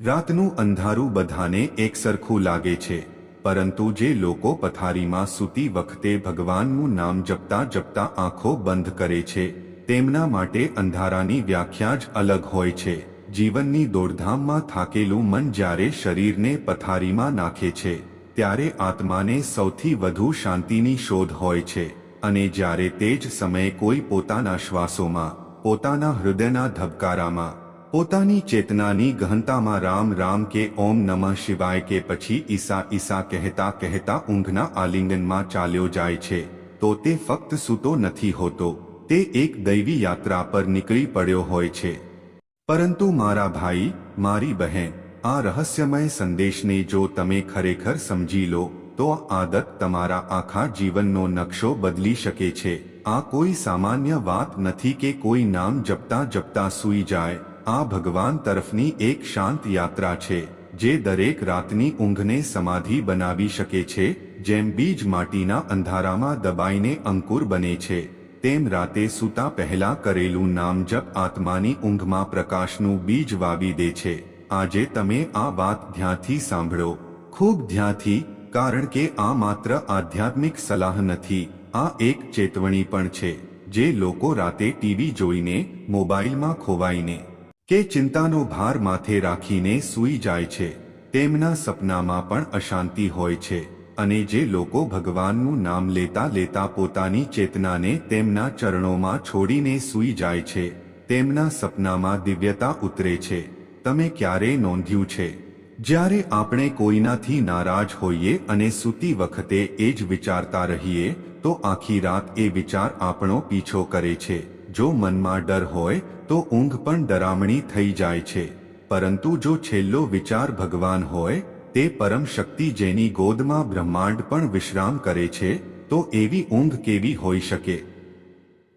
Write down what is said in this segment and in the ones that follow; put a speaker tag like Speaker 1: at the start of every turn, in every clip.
Speaker 1: રાતનું અંધારું બધાને એકસરખું લાગે છે, પરંતુ જે લોકો પથારીમાં સૂતી વખતે ભગવાનનું નામ જપતા જપતા આંખો બંધ કરે છે, તેમના માટે અંધારાની વ્યાખ્યા જ અલગ હોય છે. જીવનની દોડધામમાં થાકેલું મન જ્યારે શરીરને પથારીમાં નાખે છે, ત્યારે આત્માને સૌથી વધુ શાંતિની શોધ હોય છે, અને જ્યારે તે જ સમયે કોઈ પોતાના શ્વાસોમાં, પોતાના હૃદયના ધબકારામાં પોતાની ચેતનાની ગહનતામાં રામ રામ કે ઓમ નમઃ શિવાય કે પછી ઈસા ઈસા કહેતા કહેતા ઊંઘના આલિંગનમાં ચાલ્યો જાય છે, તો તે ફક્ત સૂતો નથી હોતો, તે એક દૈવી યાત્રા પર નીકળી પડ્યો હોય છે. પરંતુ મારા ભાઈ, મારી બહેન, આ રહસ્યમય સંદેશને જો તમે ખરેખર સમજી લો, તો આદત તમારા આખા જીવનનો નકશો બદલી શકે છે. આ કોઈ સામાન્ય વાત નથી કે કોઈ નામ જપતા જપતા સૂઈ જાય આ ભગવાન તરફની એક શાંત યાત્રા છે, જે દરેક રાતની ઊંઘને સમાધિ બનાવી શકે છે, જેમ બીજ માટીના અંધારામાં દબાઈને અંકુર બને છે. તેમ રાતે સૂતા પહેલા કરેલું નામ જપ આત્માની ઊંઘમાં પ્રકાશનું બીજ વાવી દે છે. આજે તમે આ વાત ધ્યાનથી સાંભળો. ખૂબ ધ્યાનથી, કારણ કે આ માત્ર આધ્યાત્મિક સલાહ નથી, આ એક ચેતવણી પણ છે, જે લોકો રાતે ટીવી જોઈને, મોબાઈલમાં ખોવાઈને કે ચિંતાનો ભાર માથે રાખીને સૂઈ જાય છે, તેમના સપનામાં પણ અશાંતિ હોય છે અને જે લોકો ભગવાનનું નામ લેતા લેતા પોતાની ચેતનાને તેમના ચરણોમાં છોડીને સૂઈ જાય છે, તેમના સપનામાં દિવ્યતા ઉતરે છે. તમે ક્યારે નોંધ્યું છે? જ્યારે આપણે કોઈનાથી નારાજ હોઈએ અને સૂતી વખતે એ જ વિચારતા રહીએ, તો આખી રાત એ વિચાર આપણો પીછો કરે છે. જો મનમાં ડર હોય, તો ઊંઘ પણ ડરામણી થઈ જાય છે. પરંતુ જો છેલ્લો વિચાર ભગવાન હોય, તે પરમ શક્તિ જેની ગોદમાં બ્રહ્માંડ પણ વિશ્રામ કરે છે, તો એવી ઊંઘ કેવી હોઈ શકે?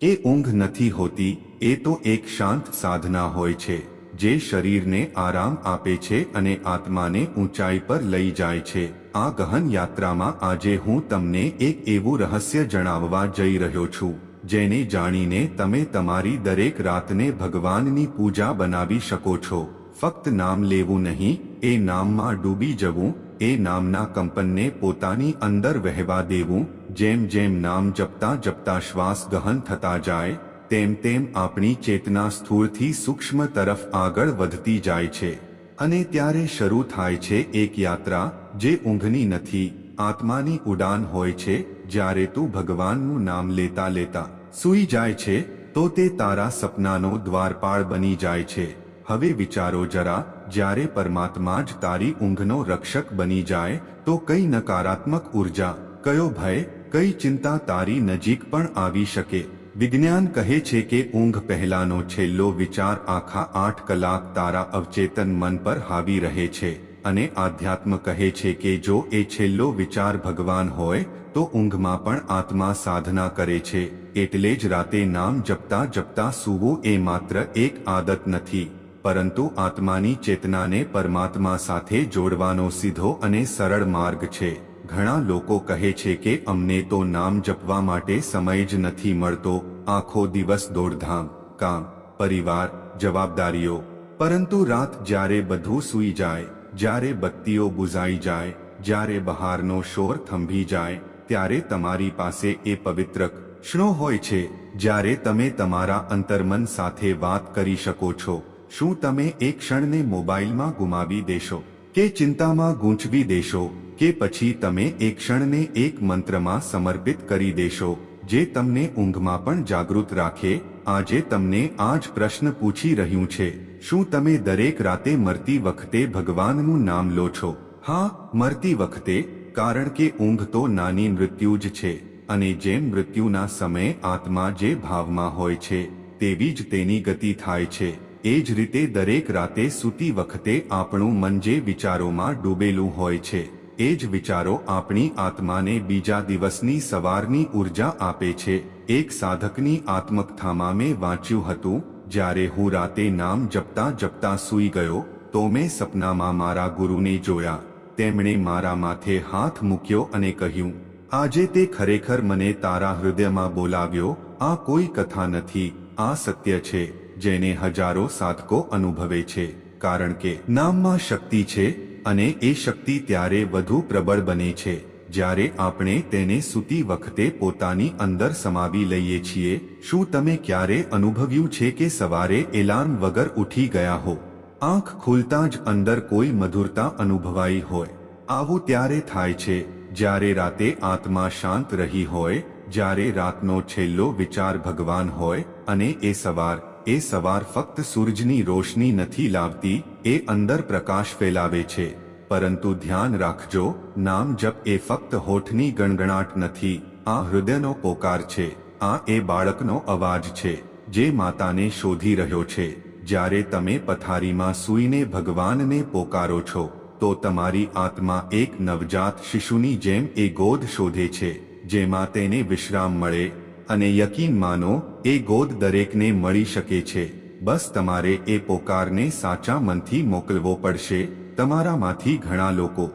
Speaker 1: એ ઊંઘ નથી હોતી, એ તો એક શાંત સાધના હોય છે, જે શરીરને આરામ આપે છે અને આત્માને ઊંચાઈ પર લઈ જાય છે. આ ગહન યાત્રામાં આજે હું તમને એક એવું રહસ્ય જણાવવા જઈ રહ્યો છું. જેને જાણીને તમે તમારી દરેક રાતને ભગવાનની પૂજા બનાવી શકો છો. ફક્ત નામ લેવું નહીં, એ નામમાં ડૂબી જવું, એ નામના કંપનને પોતાની અંદર વહેવા દેવું, જેમ જેમ નામ જપતા જપતા શ્વાસ ગહન થતા જાય, તેમ તેમ આપણી ચેતના સ્થૂળથી સૂક્ષ્મ તરફ આગળ વધતી જાય છે. અને ત્યારે શરૂ થાય છે એક યાત્રા, જે ઊંઘની નથી, આત્માની ઉડાન હોય છે જ્યારે તું ભગવાનનું નામ લેતા લેતા સૂઈ જાય છે, તો તે તારા સપનાનો દ્વારપાળ બની જાય છે. હવે વિચારો જરા, જ્યારે પરમાત્મા જ તારી ઊંઘનો રક્ષક બની જાય, તો કઈ નકારાત્મક ઊર્જા, કયો ભય, કઈ ચિંતા તારી નજીક પણ આવી શકે. વિજ્ઞાન કહે છે કે ઊંઘ પહેલાનો છેલ્લો વિચાર આખા આઠ કલાક તારા અવચેતન મન પર હાવી રહે છે. અને આધ્યાત્મ કહે છે કે જો એ છેલ્લો વિચાર ભગવાન હોય, તો ઊંઘમાં પણ આત્મા સાધના કરે છે. એટલે જ રાતે નામ જપતા જપતા સૂવું એ માત્ર એક આદત નથી. પરંતુ આત્માની ચેતનાને પરમાત્મા સાથે જોડવાનો સીધો અને સરળ માર્ગ છે. ઘણા લોકો કહે છે કે અમને તો નામ જપવા માટે સમય જ નથી મળતો. આખો દિવસ દોડધામ, કામ, પરિવાર, જવાબદારીઓ. પરંતુ રાત જ્યારે બધું સૂઈ જાય જ્યારે બત્તીઓ બુઝાઈ જાય, જ્યારે બહારનો શોર થંભી જાય, ત્યારે તમારી પાસે એ પવિત્ર ક્ષણો હોય છે જ્યારે તમે તમારા અંતર્મન સાથે વાત કરી શકો છો. શું તમે એક ક્ષણને મોબાઈલમાં ગુમાવી દેશો? કે ચિંતામાં ગૂંચવી દેશો? કે પછી તમે એક ક્ષણને એક મંત્રમાં સમર્પિત કરી દેશો, જે તમને ઊંઘમાં પણ જાગૃત રાખે? આજે તમને આ જ પ્રશ્ન પૂછી રહ્યું છે, શું તમે દરેક રાતે મરતી વખતે ભગવાનનું નામ લો છો? હા, મરતી વખતે, કારણ કે ઊંઘ તો નાની મૃત્યુ જ છે, અને જેમ મૃત્યુના સમયે આત્મા જે ભાવમાં હોય છે, તેવી જ તેની ગતિ થાય છે. એ જ રીતે દરેક રાતે સૂતી વખતે આપણું મન જે વિચારોમાં ડૂબેલું હોય છે એ જ વિચારો આપણી આત્માને બીજા દિવસની સવારની ઊર્જા આપે છે. એક સાધકની આત્મકથામાં મેં વાંચ્યું હતું, જ્યારે હું રાતે નામ જપતા જપતા સૂઈ ગયો, તો મેં સપનામાં મારા ગુરુને જોયા. તેમણે મારા માથે હાથ મૂક્યો અને કહ્યું, આજે તે ખરેખર મને તારા હૃદયમાં બોલાવ્યો. આ કોઈ કથા નથી. આ સત્ય છે, જેને હજારો સાધકો અનુભવે છે. કારણ કે નામમાં શક્તિ છે અને એ શક્તિ ત્યારે વધુ પ્રબળ બને છે. જ્યારે આપણે તેને સૂતી વખતે પોતાની અંદર સમાવી લઈએ છીએ, શું તમે ક્યારે અનુભવ્યું છે કે સવારે એલાર્મ વગર ઉઠી ગયા હો? આંખ ખુલતા જ અંદર કોઈ મધુરતા અનુભવાઈ હોય. આવું ત્યારે થાય છે, જ્યારે રાતે આત્મા શાંત રહી હોય, જ્યારે રાતનો છેલ્લો વિચાર ભગવાન હોય, અને એ સવાર એ સવાર ફક્ત સૂરજની રોશની નથી લાવતી એ અંદર પ્રકાશ ફેલાવે છે. પરંતુ ધ્યાન રાખજો, નામ જપ એ ફક્ત હોઠની ગણગણાટ નથી, આ હૃદયનો પોકાર છે, આ એ બાળકનો અવાજ છે, જે માતાને શોધી રહ્યો છે. જ્યારે તમે પથારીમાં સૂઈને ભગવાનને પોકારો છો, તો તમારી આત્મા એક નવજાત શિશુની જેમ એ ગોદ શોધે છે, જેમાં તેને વિશ્રામ મળે અને યકીન માનો, એ ગોદ દરેકને મળી શકે છે. બસ તમારે એ પોકારને સાચા મનથી મોકલવો પડશે, તમારામાંથી ઘણા લોકો.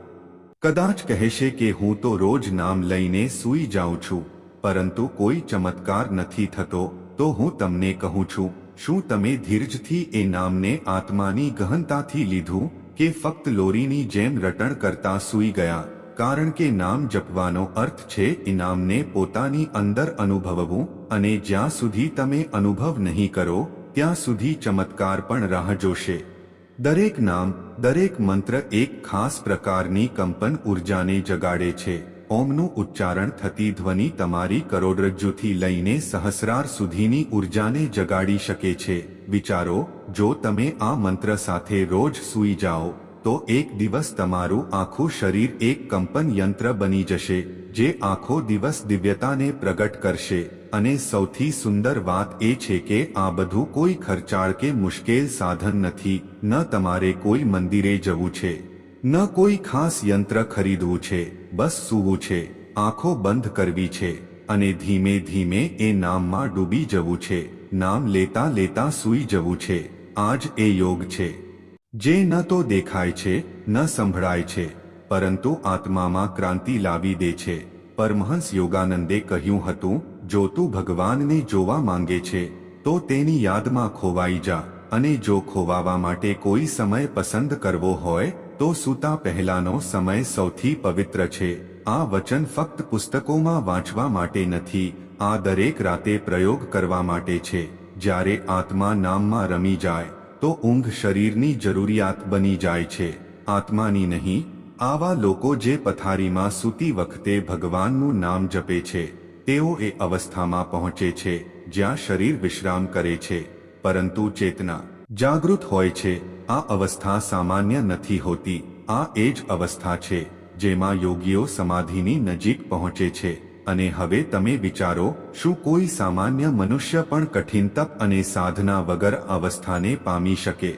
Speaker 1: કદાચ કહેશે કે હું તો રોજ નામ લઈને સૂઈ જાઉં છું, પરંતુ કોઈ ચમત્કાર નથી થતો, તો હું તમને કહું છું, શું તમે ધીરજથી એ નામને આત્માની ગહનતાથી લીધું, કે ફક્ત લોરીની જેમ રટણ કરતા સૂઈ ગયા? કારણ કે નામ જપવાનો અર્થ છે ઇનામને પોતાની અંદર અનુભવવું અને જ્યાં સુધી તમે અનુભવ નહીં કરો ત્યાં સુધી ચમત્કાર પણ રાહ જોશે દરેક નામ દરેક મંત્ર એક ખાસ પ્રકારની કંપન ઉર્જાને જગાડે છે ઓમનું ઉચ્ચારણ થતી ધ્વનિ તમારી કરોડરજ્જુથી લઈને સહસ્રાર સુધીની ઉર્જાને જગાડી શકે છે વિચારો જો તમે આ મંત્ર સાથે રોજ સૂઈ જાઓ તો એક દિવસ તમારું આખું શરીર એક કંપન યંત્ર બની જશે જે આખો દિવસ દિવ્યતાને પ્રગટ કરશે અને સૌથી સુંદર વાત એ છે કે આ બધું કોઈ ખર્ચાળ કે મુશ્કેલ સાધન નથી ન તમારે કોઈ મંદિરે જવું છે ન કોઈ ખાસ યંત્ર ખરીદવું છે બસ સૂવું છે આંખો બંધ કરવી છે અને ધીમે ધીમે એ નામમાં ડૂબી જવું છે નામ લેતા લેતા સૂઈ જવું છે આજ એ યોગ છે જે ન તો દેખાય છે, ન સંભળાય છે, પરંતુ આત્મામાં ક્રાંતિ લાવી દે છે. પરમહંસ યોગાનંદે કહ્યું હતું, જો તું ભગવાનને જોવા માંગે છે, તો તેની યાદમાં ખોવાઈ જા, અને જો ખોવાવા માટે કોઈ સમય પસંદ કરવો હોય, તો સૂતા પહેલાનો સમય સૌથી પવિત્ર છે. આ વચન ફક્ત પુસ્તકોમાં વાંચવા માટે નથી, આ દરેક રાતે પ્રયોગ કરવા માટે છે. જ્યારે આત્મા નામમાં રમી જાય તો ઊંઘ શરીરની જરૂરિયાત બની જાય છે. આત્માની નહીં, આવા લોકો જે પથારીમાં સૂતી વખતે ભગવાનનું નામ જપે છે, તેઓ એ અવસ્થામાં પહોંચે છે, જ્યાં શરીર વિશ્રામ કરે છે. પરંતુ ચેતના, જાગૃત હોય છે, આ અવસ્થા સામાન્ય નથી હોતી. આ એ જ અવસ્થા છે, જેમાં યોગીઓ સમાધિની નજીક પહોંચે છે. અને હવે તમે વિચારો, શું કોઈ સામાન્ય મનુષ્ય પણ કઠિન તપ અને સાધના વગર અવસ્થાને પામી શકે?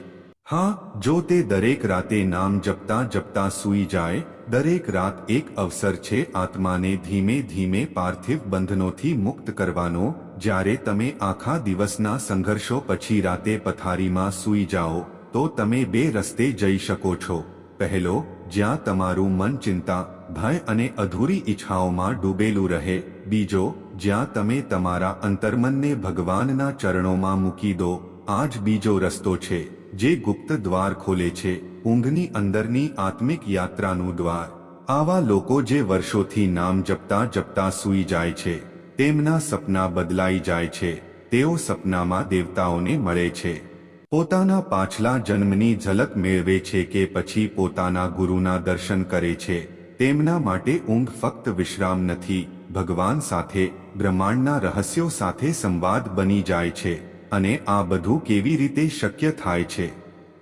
Speaker 1: હા, જો તે દરેક રાતે નામ જપતા જપતા સૂઈ જાય, દરેક રાત એક અવસર છે આત્માને ધીમે ધીમે પાર્થિવ બંધનોથી મુક્ત કરવાનો, જ્યારે તમે આખા દિવસના સંઘર્ષો પછી રાતે પથારીમાં સૂઈ જાઓ, તો તમે બે રસ્તે જઈ શકો છો. પહેલો, જ્યાં તમારું મન ચિંતા ભય અને અધૂરી ઈચ્છાઓમાં ડૂબેલું રહે. બીજો, જ્યાં તમે તમારા અંતર્મનને ભગવાનના ચરણોમાં મૂકી દો, આ જ બીજો રસ્તો છે, જે ગુપ્ત દ્વાર ખોલે છે, ઊંઘની અંદરની આત્મિક યાત્રાનું દ્વાર. આવા લોકો જે વર્ષોથી નામ જપતા જપતા સૂઈ જાય છે, તેમના સપના બદલાઈ જાય છે, તેઓ સપનામાં દેવતાઓને મળે છે. પોતાના પાછલા જન્મની ઝલક મેળવે છે કે પછી પોતાના ગુરુના દર્શન કરે છે. તેમના માટે ઊંઘ ફક્ત વિશ્રામ નથી. ભગવાન સાથે, બ્રહ્માંડના રહસ્યો સાથે સંવાદ બની જાય છે અને આ બધું કેવી રીતે શક્ય થાય છે?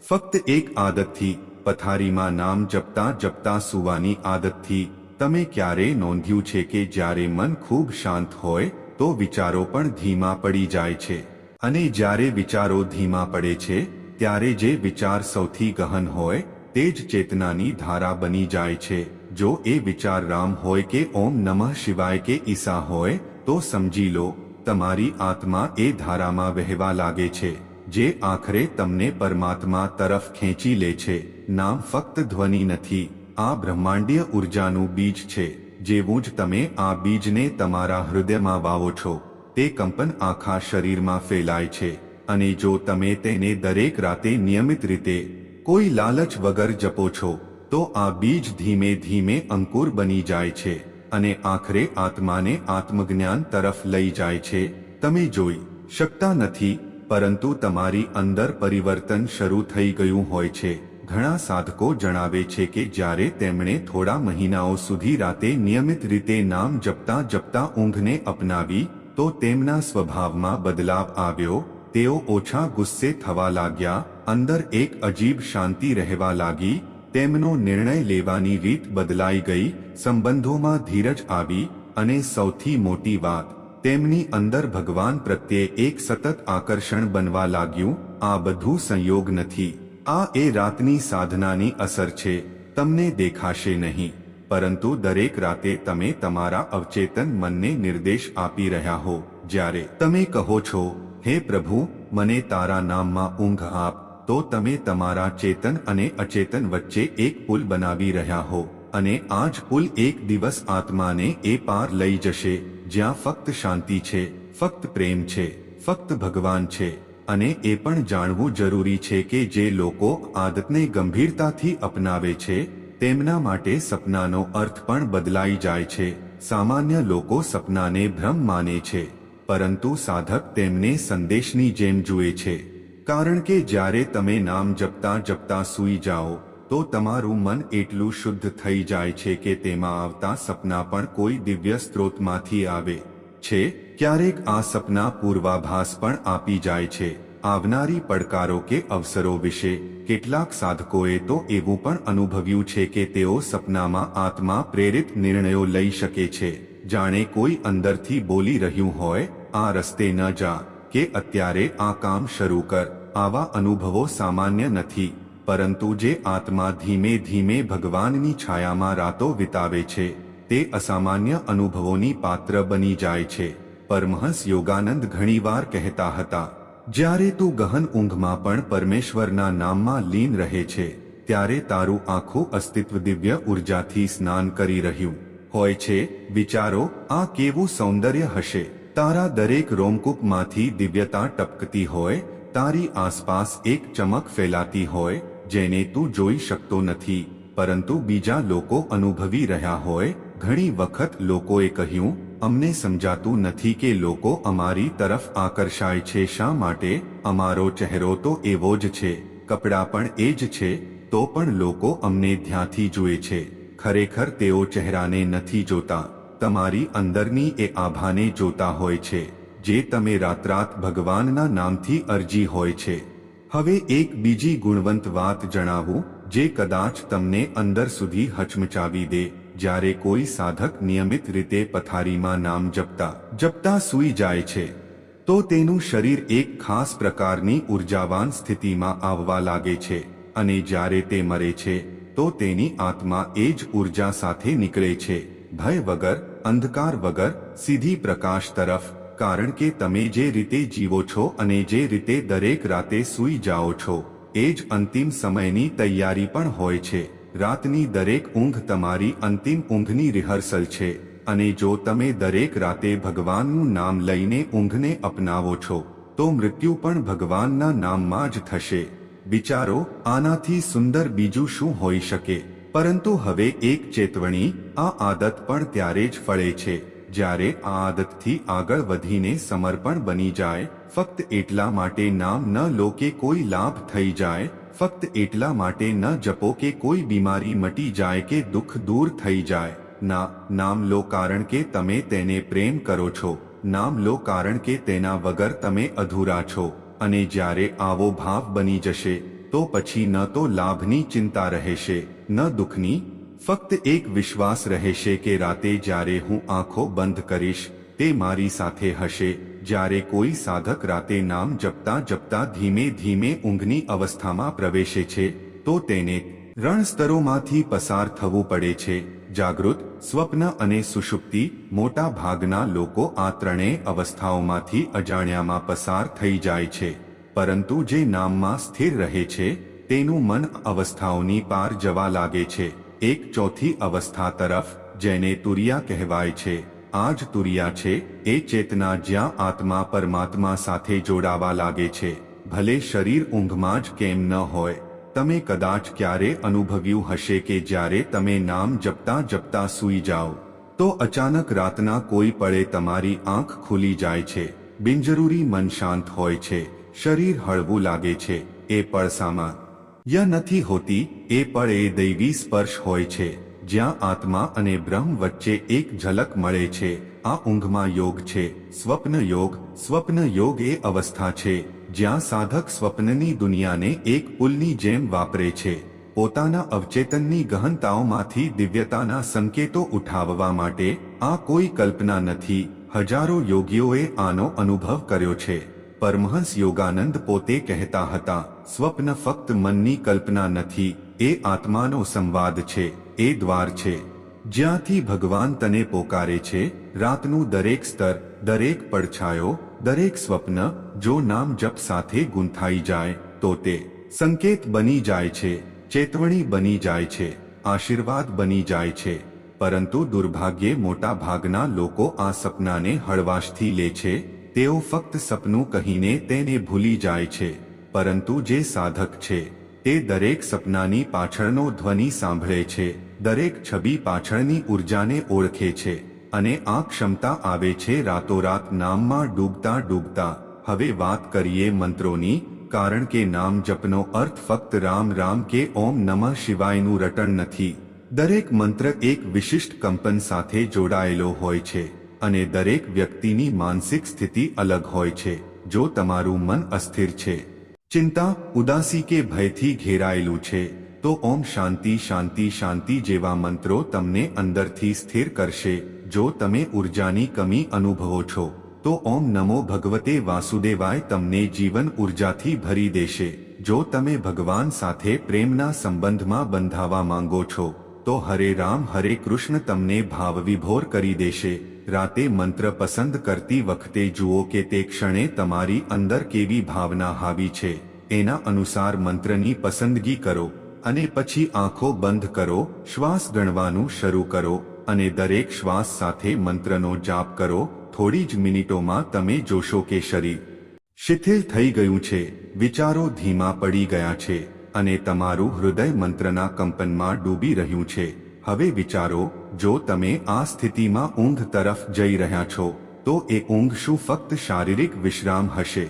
Speaker 1: ફક્ત એક આદતથી, પથારીમાં નામ જપતા જપતા સુવાની આદતથી, તમે ક્યારે નોંધ્યું છે કે જ્યારે મન ખૂબ શાંત હોય, તો વિચારો પણ ધીમા પડી જાય છે? અને જ્યારે વિચારો ધીમા પડે છે, ત્યારે જે વિચાર સૌથી ગહન હોય, તે જ ચેતનાની ધારા બની જાય છે. જો એ વિચાર રામ હોય કે ઓમ નમઃ શિવાય કે ઈસા હોય, તો સમજી લો, તમારી આત્મા એ ધારામાં વહેવા લાગે છે, જે આખરે તમને પરમાત્મા તરફ ખેંચી લે છે, નામ ફક્ત ધ્વનિ નથી, આ બ્રહ્માંડીય ઉર્જાનું બીજ છે, જેવું જ તમે આ બીજને તમારા હૃદયમાં વાવો છો, તે કંપન આખા શરીરમાં ફેલાય છે, અને જો તમે તેને દરેક રાતે નિયમિત રીતે, કોઈ લાલચ વગર જપો છો તો આ બીજ ધીમે ધીમે અંકુર બની જાય છે અને આખરે આત્માને આત્મજ્ઞાન તરફ લઈ જાય છે. તમે જોઈ શકતા નથી, પરંતુ તમારી અંદર પરિવર્તન શરૂ થઈ ગયું હોય છે. ઘણા સાધકો જણાવે છે કે જ્યારે તેમણે થોડા મહિનાઓ સુધી રાતે નિયમિત રીતે નામ જપતા જપતા ઊંઘને અપનાવી, તો તેમના સ્વભાવમાં બદલાવ આવ્યો, તેઓ ઓછા ગુસ્સે થવા લાગ્યા, અંદર એક અજીબ શાંતિ રહેવા લાગી તેમનો નિર્ણય લેવાની રીત બદલાઈ ગઈ, સંબંધોમાં ધીરજ આવી અને સૌથી મોટી વાત, તેમની અંદર ભગવાન પ્રત્યે એક સતત આકર્ષણ બનવા લાગ્યું, આ બધું સંયોગ નથી. આ એ રાતની સાધનાની અસર છે, તમને દેખાશે નહીં. પરંતુ દરેક રાતે તમે તમારા અવચેતન મનને નિર્દેશ આપી રહ્યા હો. જ્યારે તમે કહો છો, હે પ્રભુ, મને તારા નામમાં ઊંઘ આપ. તો તમે તમારા ચેતન અને અચેતન વચ્ચે એક પુલ બનાવી રહ્યા હો, અને આ જ પુલ એક દિવસ આત્માને એ પાર લઈ જશે, જ્યાં ફક્ત શાંતિ છે, ફક્ત પ્રેમ છે, ફક્ત ભગવાન છે, અને એ પણ જાણવું જરૂરી છે કે જે લોકો આદતને ગંભીરતાથી અપનાવે છે, તેમના માટે સપનાનો અર્થ પણ બદલાઈ જાય છે, સામાન્ય લોકો સપનાને ભ્રમ માને છે, પરંતુ સાધક તેમને સંદેશની જેમ જુએ છે. કારણ કે જ્યારે તમે નામ જપતા જપતા સૂઈ જાઓ, તો તમારું મન એટલું શુદ્ધ થઈ જાય છે કે તેમાં આવતા સપના પણ કોઈ દિવ્ય સ્ત્રોતમાંથી આવે. છે, ક્યારેક આ સપના પૂર્વાભાસ પણ આપી જાય છે. આવનારી પડકારો કે અવસરો વિશે કેટલાક સાધકોએ તો એવું પણ અનુભવ્યું છે કે તેઓ સપનામાં આત્મા પ્રેરિત નિર્ણયો લઈ શકે છે. જાણે કોઈ અંદરથી બોલી રહ્યું હોય, આ રસ્તે ન જા, કે અત્યારે આ કામ શરૂ કર. આવા અનુભવો સામાન્ય નથી, પરંતુ જે આત્મા ધીમે ધીમે ભગવાનની છાયામાં રાતો વિતાવે છે, તે અસામાન્ય અનુભવોની પાત્ર બની જાય છે. પરમહંસ યોગાનંદ ઘણીવાર કહેતા હતા, જ્યારે તું ગહન ઊંઘમાં પણ પરમેશ્વરના નામમાં લીન રહે છે, ત્યારે તારું આખું અસ્તિત્વ દિવ્ય ઉર્જાથી સ્નાન કરી રહ્યું. હોય છે, વિચારો, આ કેવું સૌંદર્ય હશે? તારા દરેક રોમકૂપમાંથી દિવ્યતા ટપકતી હોય તારી આસપાસ એક ચમક ફેલાતી હોય, જેને તું જોઈ શકતો નથી, પરંતુ બીજા લોકો અનુભવી રહ્યા હોય, ઘણી વખત લોકોએ કહ્યું, અમને સમજાતું નથી કે લોકો અમારી તરફ આકર્ષાય છે શા માટે, અમારો ચહેરો તો એવો જ છે, કપડાં પણ એ જ છે, તો પણ લોકો અમને ધ્યાંથી જુએ છે, ખરેખર તેઓ ચહેરાને નથી જોતા, તમારી અંદરની એ આભાને જોતા હોય છે. જે તમે રાતરાત ભગવાનના નામથી અરજી હોય છે. હવે એક બીજી ગુણવંત વાત જણાવું, જે કદાચ તમને અંદર સુધી હચમચાવી દે, જ્યારે કોઈ સાધક નિયમિત રીતે પથારીમાં નામ જપતા જપતા સૂઈ જાય છે. તો તેનું શરીર એક ખાસ પ્રકારની ઉર્જાવાન સ્થિતિમાં આવવા લાગે છે, અને જ્યારે તે મરે છે, તો તેની આત્મા એ જ ઊર્જા સાથે નીકળે છે. ભય વગર, અંધકાર વગર, સીધી પ્રકાશ તરફ કારણ કે તમે જે રીતે જીવો છો અને જે રીતે દરેક રાતે સૂઈ જાઓ છો, એ જ અંતિમ સમયની તૈયારી પણ હોય છે. રાતની દરેક ઊંઘ તમારી અંતિમ ઊંઘની રિહર્સલ છે અને જો તમે દરેક રાતે ભગવાનનું નામ લઈને ઊંઘને અપનાવો છો, તો મૃત્યુ પણ ભગવાનના નામમાં જ થશે. વિચારો, આનાથી સુંદર બીજું શું હોઈ શકે? પરંતુ હવે એક ચેતવણી, આ આદત પણ ત્યારે જ ફળે છે. જ્યારે આ આદતથી આગળ વધીને સમર્પણ બની જાય, ફક્ત એટલા માટે નામ ન લો કે કોઈ લાભ થઈ જાય, ફક્ત એટલા માટે ન જપો કે કોઈ બીમારી મટી જાય કે દુઃખ દૂર થઈ જાય. ના, નામ લો કારણ કે તમે તેને પ્રેમ કરો છો. નામ લો કારણ કે તેના વગર તમે અધૂરા છો. અને જ્યારે આવો ભાવ બની જશે, તો પછી ન તો લાભની ચિંતા રહેશે, ન દુઃખની ફક્ત એક વિશ્વાસ રહેશે કે રાતે જ્યારે હું આંખો બંધ કરીશ, તે મારી સાથે હશે. જ્યારે કોઈ સાધક રાતે નામ જપતા જપતા ધીમે ધીમે ઊંઘની અવસ્થામાં પ્રવેશે છે, તો તેને રણ સ્તરોમાંથી પસાર થવું પડે છે. જાગૃત, સ્વપ્ન અને સુષુપ્તિ મોટા ભાગના લોકો આ ત્રણેય અવસ્થાઓમાંથી અજાણ્યામાં પસાર થઈ જાય છે. પરંતુ જે નામમાં સ્થિર રહે છે, તેનું મન અવસ્થાઓની પાર જવા લાગે છે. એક ચોથી અવસ્થા તરફ, જેને તુરિયા કહેવાય છે. આ જ તુરિયા છે, એ ચેતના જ્યાં આત્મા પરમાત્મા સાથે જોડાવા લાગે છે. ભલે શરીર ઊંઘમાં જ કેમ ન હોય, તમે કદાચ ક્યારે અનુભવ્યું હશે કે જ્યારે તમે નામ જપતા જપતા સૂઈ જાઓ, તો અચાનક રાતના કોઈ પળે તમારી આંખ ખુલી જાય છે. બિનજરૂરી મન શાંત હોય છે, શરીર હળવું લાગે છે. એ પળસામાં ય નથી હોતી, એ પણ એ દૈવી સ્પર્શ હોય છે, જ્યાં આત્મા અને બ્રહ્મ વચ્ચે એક ઝલક મળે છે, આ ઊંઘમાં યોગ છે, સ્વપ્ન યોગ સ્વપ્ન યોગ એ અવસ્થા છે, જ્યાં સાધક સ્વપ્નની દુનિયાને એક પુલની જેમ વાપરે છે, પોતાના અવચેતનની ગહનતાઓમાંથી દિવ્યતાના સંકેતો ઉઠાવવા માટે આ કોઈ કલ્પના નથી, હજારો યોગીઓએ આનો અનુભવ કર્યો છે. પરમહંસ યોગાનંદ પોતે કહેતા હતા, સ્વપ્ન ફક્ત મનની કલ્પના નથી, એ આત્માનો સંવાદ છે, એ દ્વાર છે. જ્યાંથી ભગવાન તને પોકારે છે, રાતનું દરેક સ્તર, દરેક પડછાયો, દરેક સ્વપ્ન, જો નામ જપ સાથે ગૂંથાઈ જાય, તો તે સંકેત બની જાય છે, ચેતવણી બની જાય છે, આશીર્વાદ બની જાય છે. પરંતુ દુર્ભાગ્યે મોટા ભાગના લોકો આ સપનાને હળવાશથી લે છે તેઓ ફક્ત સપનું કહીને તેને ભૂલી જાય છે, પરંતુ જે સાધક છે, તે દરેક સપનાની પાછળનો ધ્વનિ સાંભળે છે, દરેક છબી પાછળની ઉર્જાને ઓળખે છે, અને આ ક્ષમતા આવે છે રાતોરાત નામમાં ડૂબતા ડૂબતા. હવે વાત કરીએ મંત્રોની, કારણ કે નામ જપનો અર્થ ફક્ત રામ રામ કે ઓમ નમઃ શિવાયનું રટણ નથી. દરેક મંત્ર એક વિશિષ્ટ કંપન સાથે જોડાયેલો હોય છે. અને દરેક વ્યક્તિની માનસિક સ્થિતિ અલગ હોય છે, જો તમારું મન અસ્થિર છે. ચિંતા, ઉદાસી કે ભયથી ઘેરાયેલું છે, તો ઓમ શાંતિ શાંતિ શાંતિ જેવા મંત્રો તમને અંદરથી સ્થિર કરશે. જો તમે ઉર્જાની કમી અનુભવો છો, તો ઓમ નમો ભગવતે વાસુદેવાય તમને જીવન ઉર્જાથી ભરી દેશે. જો તમે ભગવાન સાથે પ્રેમના સંબંધમાં બંધાવા માંગો છો તો હરે રામ, હરે કૃષ્ણ તમને ભાવવિભોર કરી દેશે. રાતે મંત્ર પસંદ કરતી વખતે જુઓ કે તે ક્ષણે તમારી અંદર કેવી ભાવના હાવી છે. એના અનુસાર મંત્રની પસંદગી કરો અને પછી આંખો બંધ કરો, શ્વાસ ગણવાનું શરૂ કરો અને દરેક શ્વાસ સાથે મંત્રનો જાપ કરો. થોડી જ મિનિટોમાં તમે જોશો કે શરીર શિથિલ થઈ ગયું છે. વિચારો ધીમા પડી ગયા છે. અને તમારું હૃદય મંત્રના કંપનમાં ડૂબી રહ્યું છે. હવે વિચારો, જો તમે આ સ્થિતિમાં ઊંઘ તરફ જઈ રહ્યા છો, તો એ ઊંઘ શું ફક્ત શારીરિક વિશ્રામ હશે?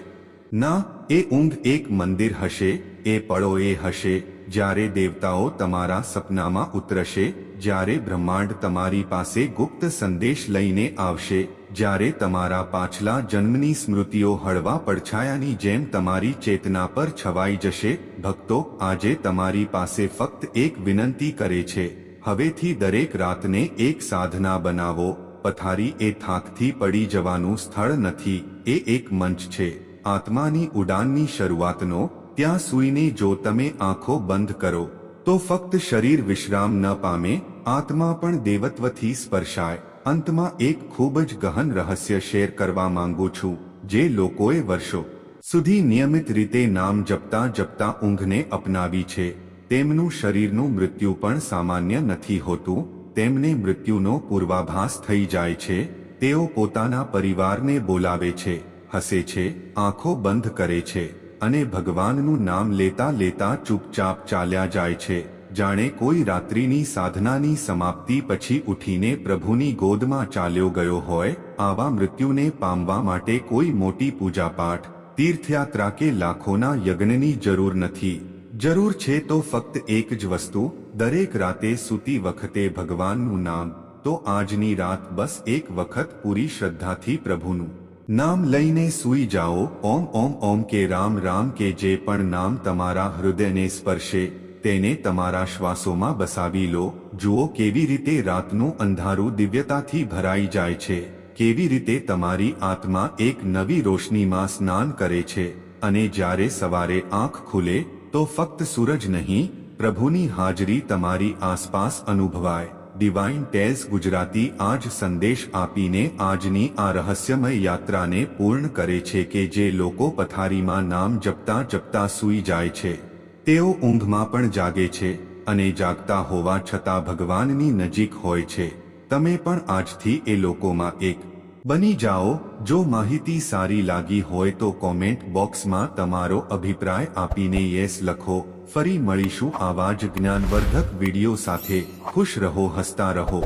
Speaker 1: ના, એ ઊંઘ એક મંદિર હશે, એ પળો એ હશે, જ્યારે દેવતાઓ તમારા સપનામાં ઉતરશે, જ્યારે બ્રહ્માંડ તમારી પાસે ગુપ્ત સંદેશ લઈને આવશે જ્યારે તમારા પાછલા જન્મની સ્મૃતિઓ હળવા પડછાયાની જેમ તમારી ચેતના પર છવાઈ જશે, ભક્તો, આજે તમારી પાસે ફક્ત એક વિનંતી કરે છે, હવેથી દરેક રાતને એક સાધના બનાવો, પથારી એ થાકથી પડી જવાનું સ્થળ નથી, એ એક મંચ છે, આત્માની ઉડાનની શરૂઆતનો, ત્યાં સૂઈને જો તમે આંખો બંધ કરો, તો ફક્ત શરીર વિશ્રામ ન પામે, આત્મા પણ દેવત્વથી સ્પર્શાય. અંતમાં એક ખૂબ જ ગહન રહસ્ય શેર કરવા માંગુ છું, જે લોકોએ વર્ષો સુધી નિયમિત રીતે નામ જપતા જપતા ઊંઘને અપનાવી છે. તેમનું શરીરનું મૃત્યુ પણ સામાન્ય નથી હોતું, તેમને મૃત્યુનો પૂર્વાભાસ થઈ જાય છે, તેઓ પોતાના પરિવારને બોલાવે છે, હસે છે, આંખો બંધ કરે છે, અને ભગવાનનું નામ લેતા લેતા ચૂપચાપ ચાલ્યા જાય છે. જાણે કોઈ રાત્રિની સાધનાની સમાપ્તિ પછી ઉઠીને પ્રભુની ગોદમાં ચાલ્યો ગયો હોય, આવા મૃત્યુને પામવા માટે કોઈ મોટી પૂજાપાઠ, તીર્થયાત્રા કે લાખોના યજ્ઞની જરૂર નથી. જરૂર છે તો ફક્ત એક જ વસ્તુ, દરેક રાતે સૂતી વખતે ભગવાનનું નામ. તો આજની રાત બસ એક વખત પૂરી શ્રદ્ધાથી પ્રભુનું નામ લઈને સૂઈ જાઓ, ઓમ ઓમ ઓમ કે રામ રામ કે જે પણ નામ તમારા હૃદયને સ્પર્શે. તેને તમારા શ્વાસોમાં બસાવી લો. જુઓ કેવી રીતે રાતનું અંધારું દિવ્યતાથી ભરાઈ જાય છે. કેવી રીતે તમારી આત્મા એક નવી રોશનીમાં સ્નાન કરે છે. અને જ્યારે સવારે આંખ ખુલે, તો ફક્ત સૂરજ નહીં, પ્રભુની હાજરી તમારી આસપાસ અનુભવાય. ડિવાઇન ટેઝ ગુજરાતી આજ સંદેશ આપીને આજની આ રહસ્યમય યાત્રાને પૂર્ણ કરે છે કે જે લોકો પથારીમાં નામ જપતા જપતા સૂઈ જાય છે. તેઓ ઊંઘમાં પણ જાગે છે અને જાગતા હોવા છતાં ભગવાનની નજીક હોય છે. તમે પણ આજથી એ લોકોમાં એક. બની જાઓ, જો માહિતી સારી લાગી હોય તો કોમેન્ટ બોક્સમાં તમારો અભિપ્રાય આપીને યસ લખો. ફરી મળીશું આવા જ જ્ઞાનવર્ધક વીડિયો સાથે. ખુશ રહો, હસતા રહો.